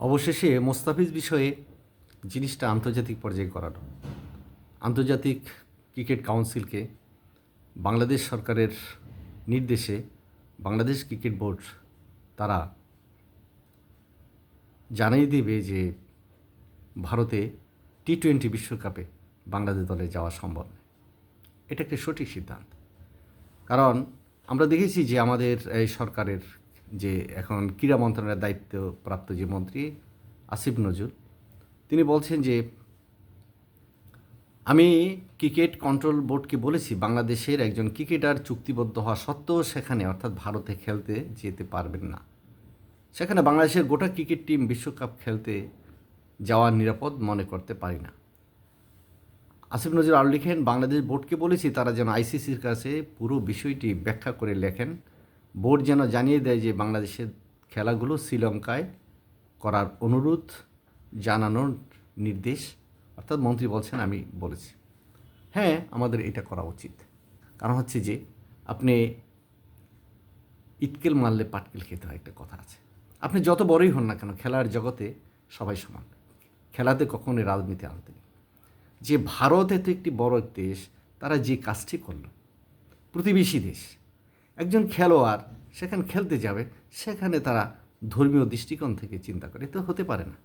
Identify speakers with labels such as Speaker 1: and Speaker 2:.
Speaker 1: অবশেষে মোস্তাফিজ বিষয়ে জিনিসটা আন্তর্জাতিক পর্যায়ে করানো। আন্তর্জাতিক ক্রিকেট কাউন্সিলকে বাংলাদেশ সরকারের নির্দেশে বাংলাদেশ ক্রিকেট বোর্ড তারা জানিয়ে দেবে যে ভারতে টি টোয়েন্টি বিশ্বকাপে বাংলাদেশ দলে যাওয়া সম্ভব নয়। এটা একটা সঠিক সিদ্ধান্ত। কারণ আমরা দেখেছি যে আমাদের এই সরকারের যে এখন ক্রীড়া মন্ত্রণালয়ের দায়িত্বপ্রাপ্ত যে মন্ত্রী আসিফ নজরুল, তিনি বলছেন যে আমি ক্রিকেট কন্ট্রোল বোর্ডকে বলেছি, বাংলাদেশের একজন ক্রিকেটার চুক্তিবদ্ধ হওয়া সত্ত্বেও সেখানে অর্থাৎ ভারতে খেলতে যেতে পারবেন না। সেখানে বাংলাদেশের গোটা ক্রিকেট টিম বিশ্বকাপ খেলতে যাওয়ার নিরাপদ মনে করতে পারি না। আসিফ নজর আরও লিখেন, বাংলাদেশ বোর্ডকে বলেছি, তারা যেন আইসিসির কাছে পুরো বিষয়টি ব্যাখ্যা করে লেখেন। বোর্ড যেন জানিয়ে দেয় যে বাংলাদেশের খেলাগুলো শ্রীলঙ্কায় করার অনুরোধ জানানোর নির্দেশ, অর্থাৎ মন্ত্রী বলছেন, আমি বলেছি। হ্যাঁ আমাদের এটা করা উচিত। কারণ হচ্ছে যে, আপনি ইটকেল মারলে পাটকেল খেতে হয়, একটা কথা আছে। আপনি যত বড়ই হন না কেন, খেলার জগতে সবাই সমান। খেলাতে কখনোই রাজনীতি আনতে নেই। যে ভারত এত একটি বড় দেশ, তারা যে কাজটি করল, প্রতিবেশী দেশ একজন খেলোয়াড় সেখানে খেলতে যাবে, সেখানে তারা ধর্মীয় দৃষ্টিকোণ থেকে চিন্তা করে তো হতে পারে না।